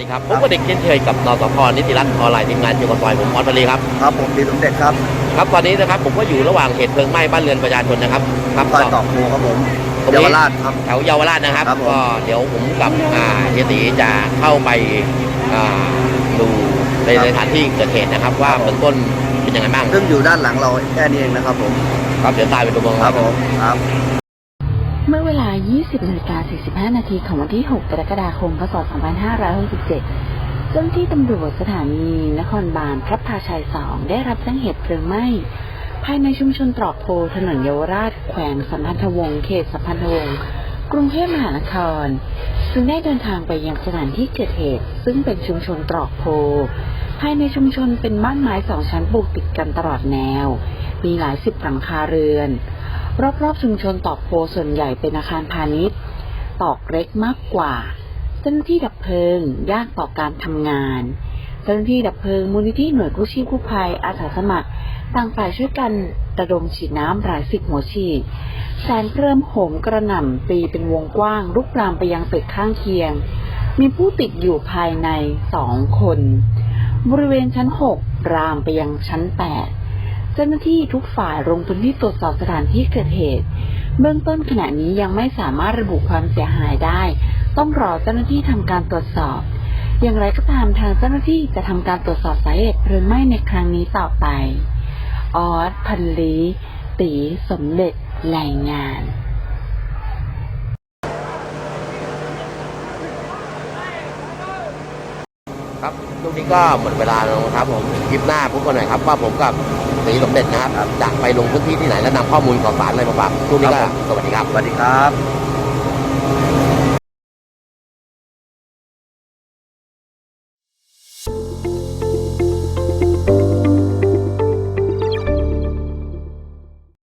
ดีครับ ผมก็เด็กเช่นเคยกับนสพนิติรัตน์ออนไลน์ทีมงานเกี่ยวกับซอยผมออนพลีครับ ครับผมดีสมเด็จครับ ครับตอนนี้นะครับผมก็อยู่ระหว่างเหตุเพลิงไหม้บ้านเรือนประชาชนนะครับ ครับซอยตอกโพครับผมตรงนี้เยาวราชครับแถวเยาวราชนะครับครับผมก็เดี๋ยวผมกับอ่าเฮียตีจะเข้าไปอ่าดูในในสถานที่เกิดเหตุนะครับ ว่าเบื้องต้นเป็นยังไงบ้างซึ่งอยู่ด้านหลังเราแค่นี้เองนะครับผม ครับเดี๋ยวตายไปดูเมืองครับผมครับเมื่อเวลา 20นาฬิกา45 นาทีของวันที่ 6 กรกฎาคม พศ 2567 เจ้าหน้าที่ตำรวจสถานี นครบาลพระพาชัย 2 ได้รับแจ้งเหตุเพลิงไหม้ภายในชุมชนตรอกโพถนนเยาวราช แขวงสัมพันธวงศ์ เขตสัมพันธวงศ์ กรุงเทพมหานครจึงได้เดินทางไปยังสถานที่เกิดเหตุ ซึ่งเป็นชุมชนตรอกโพ ภายในชุมชนเป็นบ้านไม้สองชั้นปลูกติดกันตลอดแนว มีหลายสิบหลังคาเรือน รอบๆชุมชนตอกโพส่วนใหญ่เป็นอาคารพาณิชย์ ตอกเล็กมากกว่า เจ้าหน้าที่ดับเพลิงยากต่อการทำงาน เจ้าหน้าที่ดับเพลิงมูลนิธิหน่วยกู้ชีพกู้ภัยอาสาสมัครต่างฝ่ายช่วยกันระดมฉีดน้ำหลายสิบหัวฉีดแสงเพลิมโหมกระหน่ำตีเป็นวงกว้างลุกลามไปยังตึกข้างเคียง มีผู้ติดอยู่ภายในสองคน บริเวณชั้นหกรามไปยังชั้นแปด เจ้าหน้าที่ทุกฝ่ายลงพื้นที่ตรวจสอบสถานที่เกิดเหตุ เบื้องต้นขณะนี้ยังไม่สามารถระบุความเสียหายได้ ต้องรอเจ้าหน้าที่ทำการตรวจสอบ อย่างไรก็ตามทางเจ้าหน้าที่จะทำการตรวจสอบสาเหตุเพลิงไหม้ในครั้งนี้ต่อไป ออสพันลีตีสมเด็จรายงาน ครับช่วงนี้ก็หมดเวลาแล้วนะครับผมคลิปหน้าพบกันหน่อยครับว่าผมกับสีสมเด็จนะครับจะไปลงพื้นที่ที่ไหนและนำข้อมูลข่าวสารอะไรมาฝากช่วงนี้ก็สวัสดีครับ สวัสดีครับ